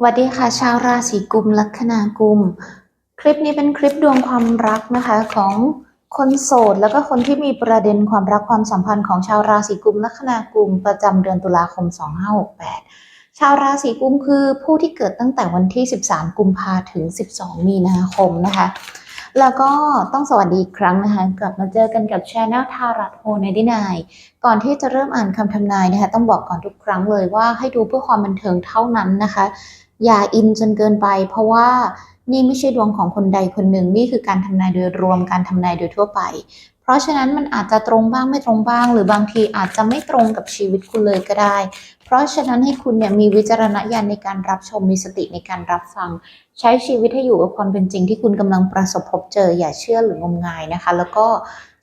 สวัสดีค่ะ ชาวราศีกุมลัคนากุม คลิปนี้เป็นคลิปดวงความรักนะคะของคนโสดแล้วก็คนที่มีประเด็นความรักความสัมพันธ์ของชาวราศีกุมลัคนากุม ประจำเดือนตุลาคม 2568 ชาวราศีกุมคือผู้ที่เกิดตั้งแต่วันที่ 13 กุมภาถึง 12 มีนาคมนะคะ แล้วก็ต้องสวัสดีอีกครั้งนะคะ กลับมาเจอกันกับช anel ทารัตโฮในดินายก่อนที่จะเริ่มอ่านคำทำนายนะคะ ต้องบอกก่อนทุกครั้งเลยว่าให้ดูเพื่อความบันเทิงเท่านั้นนะคะ อย่าอินจนเกินไป เพราะว่านี่ไม่ใช่ดวงของคนใดคนหนึ่งนี่คือการทำนายโดยรวมการทำนายโดยทั่วไป เพราะฉะนั้นมันอาจจะตรงบ้างไม่ตรงบ้าง หรือบางทีอาจจะไม่ตรงกับชีวิตคุณเลยก็ได้ เพราะฉะนั้นให้คุณเนี่ยมีวิจารณญาณในการรับชมมีสติในการรับฟัง ใช้ชีวิตให้อยู่กับความเป็นจริงที่คุณกำลังประสบพบเจอ อย่าเชื่อหรืองมงายนะคะ แล้วก็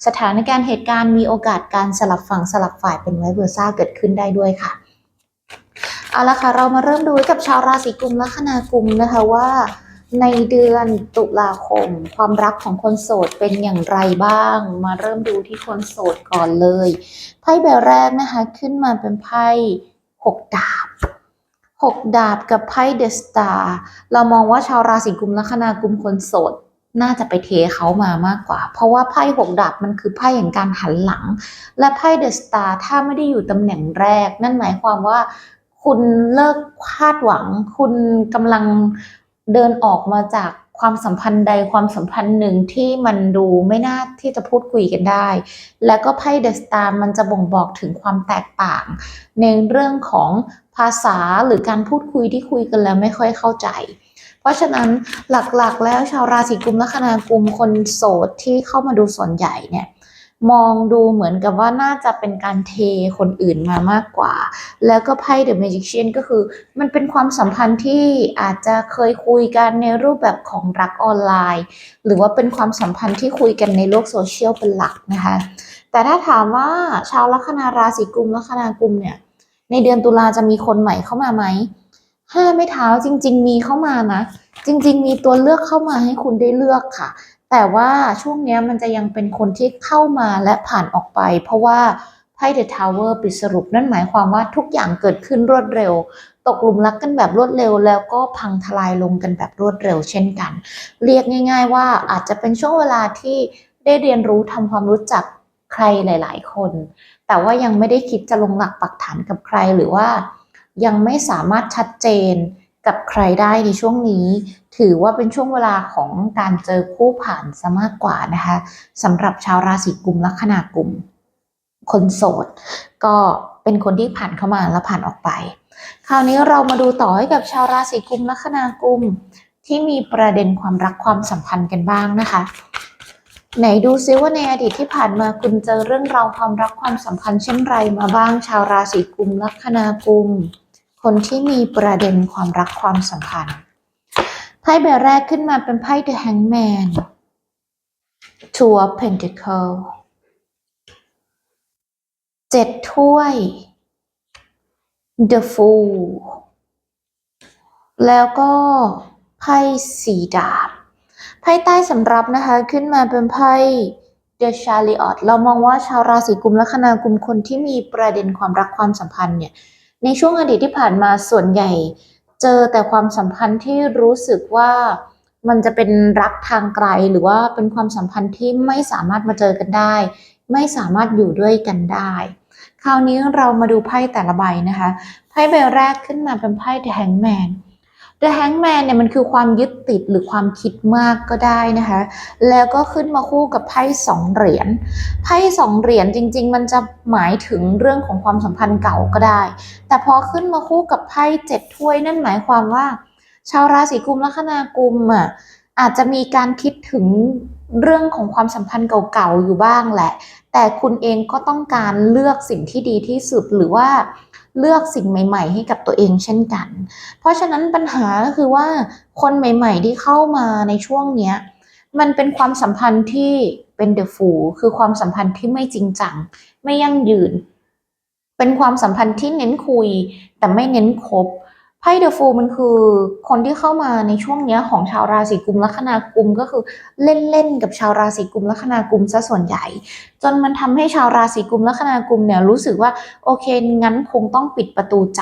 สถานการณ์เหตุการณ์มีโอกาสการสลับฝั่งสลับฝ่ายเป็นไวเบอร์ซ่าเกิดขึ้นได้ด้วยค่ะ เอาละค่ะ เรามาเริ่มดูกับชาวราศีกุมและคนากุมนะคะว่าในเดือนตุลาคม ความรักของคนโสดเป็นอย่างไรบ้าง มาเริ่มดูที่คนโสดก่อนเลยไพ่ใบแรกนะคะ ขึ้นมาเป็นไพ่หกดาบหกดาบกับไพ่เดสตาเรามองว่าชาวราศีกุมและคนากุมคนโสดน่าจะไปเทเขามามากกว่า เพราะว่าไพ่หกดาบมันคือไพ่แห่งการหันหลัง และไพ่เดอะสตาร์ถ้าไม่ได้อยู่ตำแหน่งแรก นั่นหมายความว่า คุณเลิกคาดหวัง คุณกำลังเดินออกมาจากความสัมพันธ์ใดความสัมพันธ์หนึ่งที่มันดูไม่น่าที่จะพูดคุยกันได้ แล้วก็ไพ่เดอะสตาร์มันจะบ่งบอกถึงความแตกต่าง ในเรื่องของภาษาหรือการพูดคุยที่คุยกันแล้วไม่ค่อยเข้าใจ เพราะฉะนั้นหลักๆ แล้วชาวราศีกุมและคณากุมคนโสดที่เข้ามาดูส่วนใหญ่เนี่ย มองดูเหมือนกับว่าน่าจะเป็นการเทคนอื่นมามากกว่า แล้วก็ไพ่ The Magician ก็คือ มันเป็นความสัมพันธ์ที่อาจจะเคยคุยกันในรูปแบบของรักออนไลน์ หรือว่าเป็นความสัมพันธ์ที่คุยกันในโลกโซเชียลเป็นหลักนะคะ แต่ถ้าถามว่าชาวลัคนาราศีกุมลัคนากุมเนี่ยในเดือนตุลาจะมีคนใหม่เข้ามาไหมห้าไม่เท้าจริง ๆ มีเข้ามานะ จริง ๆ มีตัวเลือกเข้ามาให้คุณได้เลือกค่ะ แต่ว่าช่วงนี้มันจะยังเป็นคนที่เข้ามาและผ่านออกไป เพราะว่าไพ่เดอะทาวเวอร์ปิดสรุปนั่นหมายความว่าทุกอย่างเกิดขึ้นรวดเร็ว ตกหลุมรักกันแบบรวดเร็ว แล้วก็พังทลายลงกันแบบรวดเร็ว เช่นกัน เรียกง่าย ๆ ว่าอาจจะเป็นช่วงเวลาที่ได้เรียนรู้ทำความรู้จักใครหลาย ๆ คน แต่ว่ายังไม่ได้คิดจะลงหลักปักฐานกับใครหรือว่ายังไม่สามารถชัดเจน กับใครได้ในช่วงนี้ ถือว่าเป็นช่วงเวลาของการเจอคู่ผ่านซะมากกว่านะคะสำหรับชาวราศีกุมลัคนากุม คนโสด ก็เป็นคนที่ผ่านเข้ามาแล้วผ่านออกไป คราวนี้เรามาดูต่อให้กับชาวราศีกุมลัคนากุม ที่มีประเด็นความรักความสัมพันธ์กันบ้างนะคะไหนดูซิว่าในอดีตที่ผ่านมาคุณเจอเรื่องราวความรักความสัมพันธ์เช่นไรมาบ้างชาวราศีกุมลัคนากุม คนที่มีประเด็นความรักความสัมพันธ์ไพ่ใบแรกขึ้นมาเป็นไพ่ The Hangman Two of Pentacles เจ็ดถ้วย The Fool แล้วก็ไพ่สีดาบ ไพ่ใต้สำรับนะคะขึ้นมาเป็นไพ่ The Chariot เรามองว่าชาวราศีกุมและคณากุมคนที่มีประเด็นความรักความสัมพันธ์เนี่ย ในช่วงอดีตที่ผ่านมาส่วนใหญ่ เจอแต่ความสัมพันธ์ที่รู้สึกว่ามันจะเป็นรักทางไกลหรือว่าเป็นความสัมพันธ์ที่ไม่สามารถมาเจอกันได้ ไม่สามารถอยู่ด้วยกันได้ คราวนี้เรามาดูไพ่แต่ละใบนะคะ ไพ่ใบแรกขึ้นมาเป็นไพ่ The Hangman The Hangman เนี่ยมันคือความยึดติดหรือความคิดมากก็ได้นะคะ แล้วก็ขึ้นมาคู่กับไพ่สองเหรียญ ไพ่สองเหรียญจริง ๆ มันจะหมายถึงเรื่องของความสัมพันธ์เก่าก็ได้ แต่พอขึ้นมาคู่กับไพ่เจ็ดถ้วยนั่นหมายความว่า ชาวราศีกุมและคนากุมอะอาจจะมีการคิดถึงเรื่องของความสัมพันธ์เก่าๆอยู่บ้างแหละ แต่คุณเองก็ต้องการเลือกสิ่งที่ดีที่สุดหรือว่า เลือกสิ่งใหม่ ๆ ให้กับตัวเองเช่นกัน เพราะฉะนั้นปัญหาก็คือว่าคนใหม่ ๆ ที่เข้ามาในช่วงเนี้ยมันเป็นความสัมพันธ์ที่เป็นเดอะฟูคือความสัมพันธ์ที่ไม่จริงจัง ไม่ยั่งยืน เป็นความสัมพันธ์ที่เน้นคุย แต่ไม่เน้นคบ ไพ่เดอะฟูมันคือคนที่เข้ามาในช่วงนี้ของชาวราศีกุมลัคนากุมก็คือเล่นๆกับชาวราศีกุมลัคนากุมซะส่วนใหญ่ จนมันทำให้ชาวราศีกุมลัคนากุมเนี่ยรู้สึกว่าโอเคงั้นคงต้องปิดประตูใจ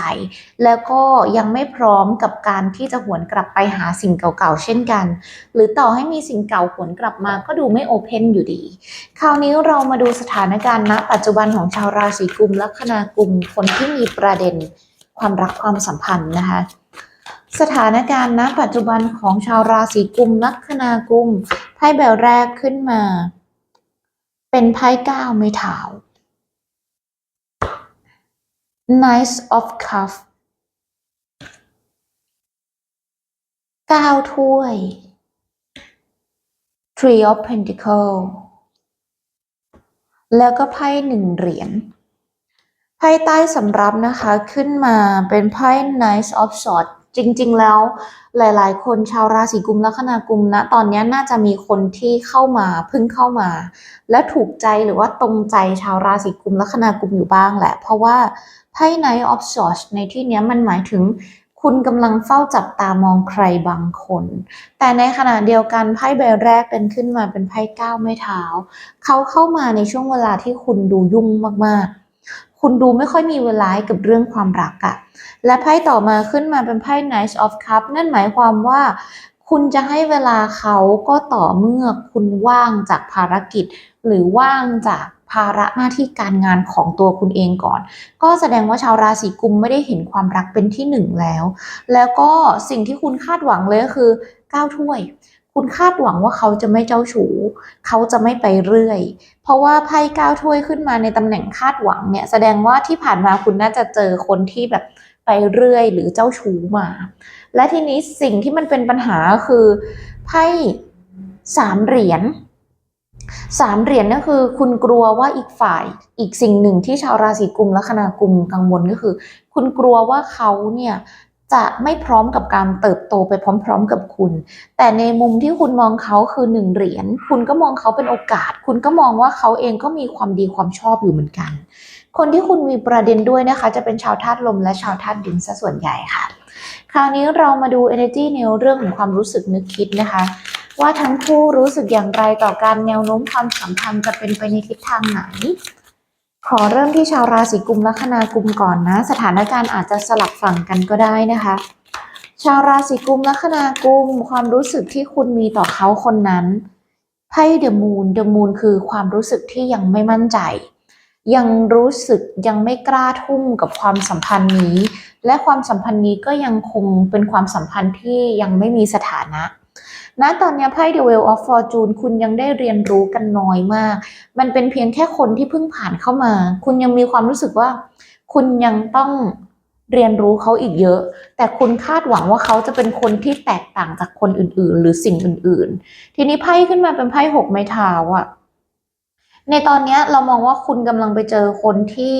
แล้วก็ยังไม่พร้อมกับการที่จะหวนกลับไปหาสิ่งเก่าๆเช่นกัน หรือต่อให้มีสิ่งเก่าหวนกลับมาก็ดูไม่โอเพนอยู่ดี คราวนี้เรามาดูสถานการณ์ณปัจจุบันของชาวราศีกุมลัคนากุมคนที่มีประเด็น ความรักความสัมพันธ์นะคะ สถานการณ์ณปัจจุบันของชาวราศีกุมลัคนากุมไพ่ใบแรกขึ้นมา เป็นไพ่ก้าไม้เท้า Knight of Cup ก้าวถ้วย Three of Pentacle แล้วก็ไพ่หนึ่งเหรียญ ไพ่ใต้สำรับนะคะขึ้นมาเป็นไพ่ Knight of Swords จริงๆแล้วหลายๆ คนชาวราศีกุมลัคนากุมนะตอนนี้น่าจะมีคนที่เข้ามาพิ่งเข้ามา และถูกใจหรือว่าตรงใจชาวราศีกุมลัคนากุมอยู่บ้างแหละ เพราะว่าไพ่ Knight of Swords ในที่นี้มันหมายถึงคุณกำลังเฝ้าจับตามองใครบางคน แต่ในขณะเดียวกันไพ่ใบแรกเป็นขึ้นมาเป็นไพ่ก้าไม้เท้า เขาเข้ามาในช่วงเวลาที่คุณดูยุ่งมากๆ คุณดูไม่ค่อยมีเวลากับเรื่องความรักอะและไพ่ต่อมาขึ้นมาเป็นไพ่ Knight of Cup นั่นหมายความว่าคุณจะให้เวลาเขาก็ต่อเมื่อคุณว่างจากภารกิจ หรือว่างจากภาระหน้าที่การงานของตัวคุณเองก่อน ก็แสดงว่าชาวราศีกุมไม่ได้เห็นความรักเป็นที่หนึ่งแล้ว แล้วก็สิ่งที่คุณคาดหวังเลยก็คือก้าวถ้วย คุณคาดหวังว่าเขาจะไม่เจ้าชู้ เขาจะไม่ไปเรื่อย เพราะว่าไพ่ก้าวถ้วยขึ้นมาในตำแหน่งคาดหวังเนี่ย แสดงว่าที่ผ่านมาคุณน่าจะเจอคนที่แบบไปเรื่อยหรือเจ้าชู้มา และทีนี้สิ่งที่มันเป็นปัญหาคือไพ่สามเหรียญสามเหรียญก็คือ คุณกลัวว่าอีกฝ่ายอีกสิ่งหนึ่งที่ชาวราศีกุมและคณากุมกังวลก็คือ คุณกลัวว่าเขาเนี่ย จะไม่พร้อมกับการเติบโตไปพร้อม ๆ กับคุณ แต่ในมุมที่คุณมองเขาคือหนึ่งเหรียญ คุณก็มองเขาเป็นโอกาส คุณก็มองว่าเขาเองก็มีความดีความชอบอยู่เหมือนกัน คนที่คุณมีประเด็นด้วยนะคะ จะเป็นชาวธาตุลมและชาวธาตุดินซะส่วนใหญ่ค่ะ คราวนี้เรามาดู energy ในเรื่องของความรู้สึกนึกคิดนะคะ ว่าทั้งคู่รู้สึกอย่างไรต่อการแนวโน้มความสัมพันธ์จะเป็นไปในทิศทางไหน ขอเริ่มที่ชาวราศีกุมลัคนากุมก่อนนะ สถานการณ์อาจจะสลับฝั่งกันก็ได้นะคะ ชาวราศีกุมลัคนากุมความรู้สึกที่คุณมีต่อเขาคนนั้นไพ่เดอะมูนเดอะมูนคือความรู้สึกที่ยังไม่มั่นใจ ยังรู้สึกยังไม่กล้าทุ่มกับความสัมพันธ์นี้ และความสัมพันธ์นี้ก็ยังคงเป็นความสัมพันธ์ที่ยังไม่มีสถานะ ณตอนนี้ไพ่ The Wheel of Fortune คุณยังได้เรียนรู้กันน้อยมาก มันเป็นเพียงแค่คนที่เพิ่งผ่านเข้ามา คุณยังมีความรู้สึกว่า คุณยังต้องเรียนรู้เขาอีกเยอะ แต่คุณคาดหวังว่าเขาจะเป็นคนที่แตกต่างจากคนอื่น ๆ หรือสิ่งอื่น ๆ ทีนี้ไพ่ขึ้นมาเป็นไพ่หกไม้เท้าอะในตอนนี้เรามองว่าคุณกำลังไปเจอคนที่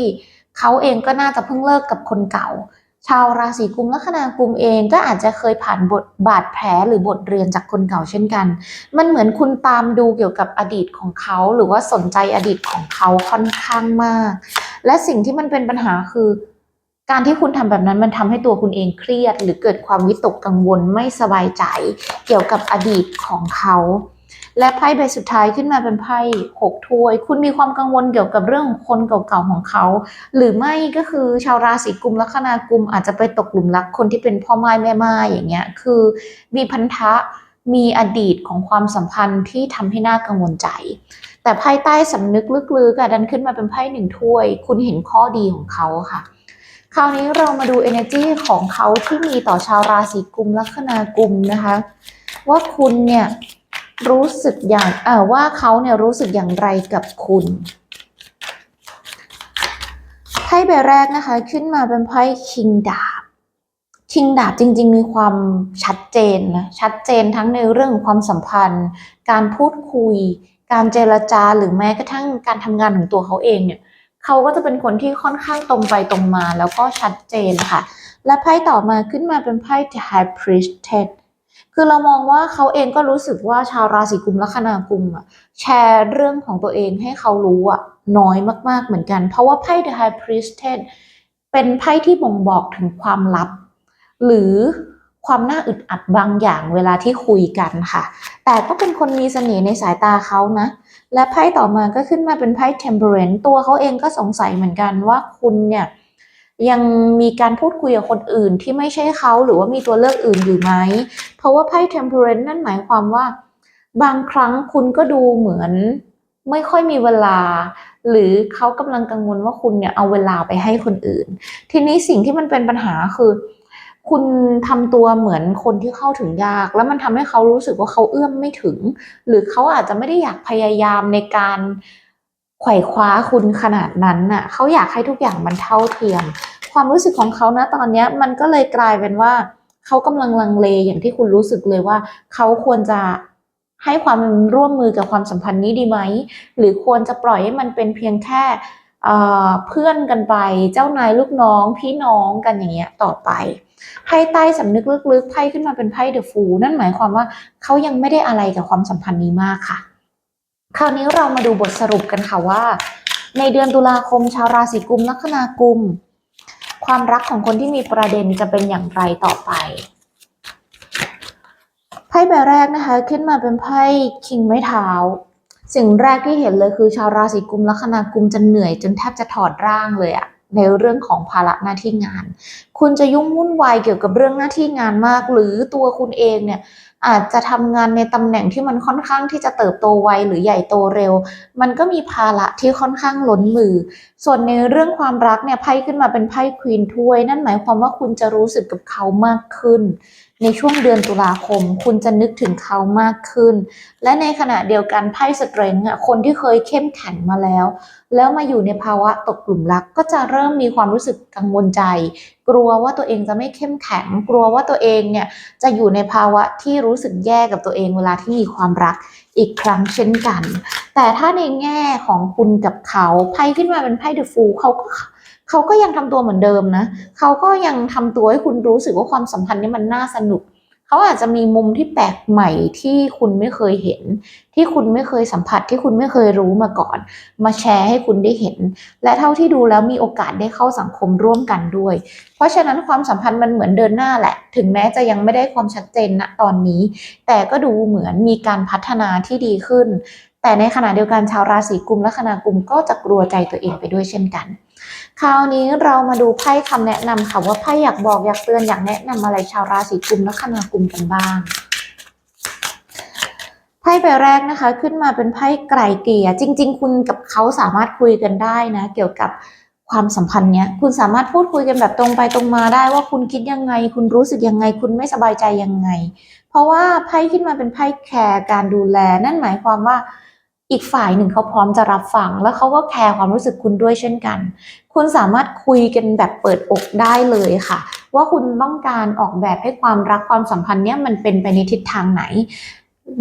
เขาเองก็น่าจะเพิ่งเลิกกับคนเก่า ชาวราศีกุมลัคนากุมเองก็อาจจะเคยผ่านบทบาดแผลหรือบทเรียนจากคนเก่าเช่นกัน มันเหมือนคุณตามดูเกี่ยวกับอดีตของเขาหรือว่าสนใจอดีตของเขาค่อนข้างมาก และสิ่งที่มันเป็นปัญหาคือ การที่คุณทำแบบนั้นมันทำให้ตัวคุณเองเครียด หรือเกิดความวิตกกังวลไม่สบายใจ เกี่ยวกับอดีตของเขา และไพ่ใบสุดท้ายขึ้นมาเป็นไพ่หกถ้วย คุณมีความกังวลเกี่ยวกับเรื่องของคนเก่าๆของเขา หรือไม่ก็คือชาวราศีกุมลัคนากุมอาจจะไปตกหลุมรักคนที่เป็นพ่อไม้แม่ไม้อย่างเงี้ย คือมีพันธะมีอดีตของความสัมพันธ์ที่ทำให้น่ากังวลใจ แต่ภายใต้สำนึกลึกๆอะดันขึ้นมาเป็นไพ่หนึ่งถ้วย คุณเห็นข้อดีของเขาค่ะ คราวนี้เรามาดู energy ของเขาที่มีต่อชาวราศีกุมลัคนากุมนะคะ ว่าคุณเนี่ย รู้สึกอย่างเออว่าเขาเนี่ยรู้สึกอย่างไรกับคุณไพ่ใบแรกนะคะขึ้นมาเป็นไพ่คิงดาบคิงดาบจริง ๆ มีความชัดเจนนะชัดเจนทั้งในเรื่องของความสัมพันธ์ การพูดคุย การเจรจาหรือแม้กระทั่งการทำงานของตัวเขาเองเนี่ยเขาก็จะเป็นคนที่ค่อนข้างตรงไปตรงมาแล้วก็ชัดเจนค่ะ และไพ่ต่อมาขึ้นมาเป็นไพ่ The High Priestess คือเรามองว่าเขาเองก็รู้สึกว่าชาวราศีกุมลัคนากุมอะแชร์เรื่องของตัวเองให้เขารู้อะน้อยมากๆเหมือนกัน เพราะว่าไพ่ The High Priestess เป็นไพ่ที่บ่งบอกถึงความลับ หรือความน่าอึดอัดบางอย่างเวลาที่คุยกันค่ะ แต่ก็เป็นคนมีเสน่ห์ในสายตาเขานะ และไพ่ต่อมาก็ขึ้นมาเป็นไพ่ temperance ตัวเขาเองก็สงสัยเหมือนกันว่าคุณเนี่ย ยังมีการพูดคุยกับคนอื่นที่ไม่ใช่เขาหรือว่ามีตัวเลือกอื่นอยู่ไหม เพราะว่าไพ่ temperance นั่นหมายความว่า บางครั้งคุณก็ดูเหมือนไม่ค่อยมีเวลา หรือเขากำลังกังวลว่าคุณเนี่ยเอาเวลาไปให้คนอื่น ทีนี้สิ่งที่มันเป็นปัญหาคือ คุณทำตัวเหมือนคนที่เข้าถึงยาก แล้วมันทำให้เขารู้สึกว่าเขาเอื้อมไม่ถึง หรือเขาอาจจะไม่ได้อยากพยายามในการ ไขว่คว้าคุณขนาดนั้นน่ะเขาอยากให้ทุกอย่างมันเท่าเทียม ความรู้สึกของเขานะตอนเนี้ยมันก็เลยกลายเป็นว่าเขากำลังลังเลอย่างที่คุณรู้สึกเลยว่าเขาควรจะให้ความร่วมมือกับความสัมพันธ์นี้ดีไหม หรือควรจะปล่อยให้มันเป็นเพียงแค่เอ่อเพื่อนกันไป เจ้านายลูกน้อง พี่น้องกันอย่างเงี้ยต่อไปไพ่ใต้สำนึกลึกๆไพ่ขึ้นมาเป็นไพ่เดอะฟูนั่นหมายความว่าเขายังไม่ได้อะไรกับความสัมพันธ์นี้มากค่ะ คราวนี้เรามาดูบทสรุปกันค่ะว่า ในเดือนตุลาคมชาวราศีกุมลัคนากุม ความรักของคนที่มีประเด็นจะเป็นอย่างไรต่อไปไพ่ใบแรกนะคะขึ้นมาเป็นไพ่คิงไม้เท้า สิ่งแรกที่เห็นเลยคือชาวราศีกุมลัคนากุมจะเหนื่อยจนแทบจะถอดร่างเลยอะ ในเรื่องของภาระหน้าที่งาน คุณจะยุ่งวุ่นวายเกี่ยวกับเรื่องหน้าที่งานมาก หรือตัวคุณเองเนี่ยอาจจะทำงานในตำแหน่งที่มันค่อนข้างที่จะเติบโตไวหรือใหญ่โตเร็ว มันก็มีภาระที่ค่อนข้างล้นมือ ส่วนในเรื่องความรักเนี่ยไพ่ขึ้นมาเป็นไพ่ควีนถ้วย นั่นหมายความว่าคุณจะรู้สึกกับเขามากขึ้น ในช่วงเดือนตุลาคม คุณจะนึกถึงเขามากขึ้น และในขณะเดียวกันไพ่สเตรนจ์อะคนที่เคยเข้มแข็งมาแล้ว แล้วมาอยู่ในภาวะตกกลุ่มรัก ก็จะเริ่มมีความรู้สึกกังวลใจ กลัวว่าตัวเองจะไม่เข้มแข็ง กลัวว่าตัวเองเนี่ยจะอยู่ในภาวะที่รู้สึกแย่กับตัวเองเวลาที่มีความรักอีกครั้งเช่นกัน แต่ถ้าในแง่ของคุณกับเขาไพ่ขึ้นมาเป็นไพ่เดอะฟูเขาก็ เขาก็ยังทำตัวเหมือนเดิมนะเขาก็ยังทำตัวให้คุณรู้สึกว่าความสัมพันธ์นี้มันน่าสนุกเขาอาจจะมีมุมที่แปลกใหม่ที่คุณไม่เคยเห็น ที่คุณไม่เคยสัมผัสที่คุณไม่เคยรู้มาก่อน มาแชร์ให้คุณได้เห็น และเท่าที่ดูแล้วมีโอกาสได้เข้าสังคมร่วมกันด้วย เพราะฉะนั้นความสัมพันธ์มันเหมือนเดินหน้าแหละ ถึงแม้จะยังไม่ได้ความชัดเจนณตอนนี้ แต่ก็ดูเหมือนมีการพัฒนาที่ดีขึ้น แต่ในขณะเดียวกันชาวราศีกุมและคณากุมก็จะกลัวใจตัวเองไปด้วยเช่นกัน คราวนี้เรามาดูไพ่คำแนะนำค่ะว่าไพ่อยากบอกอยากเตือนอยากแนะนำอะไรชาวราศีกุมและคณากุมกันบ้างไพ่ใบแรกนะคะขึ้นมาเป็นไพ่ไกลเกลี่ยจริง ๆ คุณกับเขาสามารถคุยกันได้นะ เกี่ยวกับความสัมพันธ์เนี้ยคุณสามารถพูดคุยกันแบบตรงไปตรงมาได้ว่าคุณคิดยังไง คุณรู้สึกยังไง คุณไม่สบายใจยังไง เพราะว่าไพ่ขึ้นมาเป็นไพ่แคร์การดูแล นั่นหมายความว่าอีกฝ่ายหนึ่งเขาพร้อมจะรับฟัง แล้วเขาก็แคร์ความรู้สึกคุณด้วยเช่นกัน คุณสามารถคุยกันแบบเปิดอกได้เลยค่ะ ว่าคุณต้องการออกแบบให้ความรักความสัมพันธ์เนี้ยมันเป็นไปในทิศทางไหน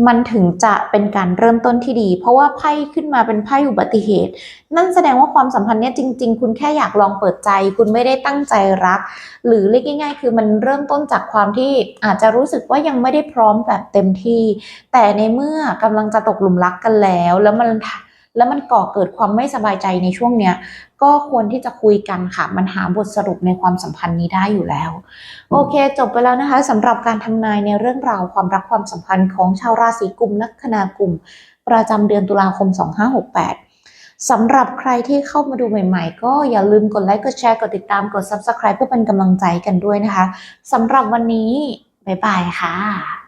มันถึงจะเป็นการเริ่มต้นที่ดี เพราะว่าไพ่ขึ้นมาเป็นไพ่อุบัติเหตุ นั่นแสดงว่าความสัมพันธ์เนี้ยจริง ๆ คุณแค่อยากลองเปิดใจ คุณไม่ได้ตั้งใจรัก หรือเรียกง่าย ๆ คือมันเริ่มต้นจากความที่อาจจะรู้สึกว่ายังไม่ได้พร้อมแบบเต็มที่ แต่ในเมื่อกำลังจะตกหลุมรักกันแล้ว แล้วมัน แล้วมันก่อเกิดความไม่สบายใจในช่วงเนี้ย ก็ควรที่จะคุยกันค่ะ มันหาบทสรุปในความสัมพันธ์นี้ได้อยู่แล้ว โอเค จบไปแล้วนะคะสำหรับการทำนายในเรื่องราวความรักความสัมพันธ์ของชาวราศีกุมลัคนากุมประจำเดือนตุลาคม 2568สำหรับใครที่เข้ามาดูใหม่ๆ ก็อย่าลืมกดไลค์กดแชร์กดติดตามกด Subscribe เพื่อเป็นกำลังใจกันด้วยนะคะสำหรับวันนี้ บ๊ายบายค่ะ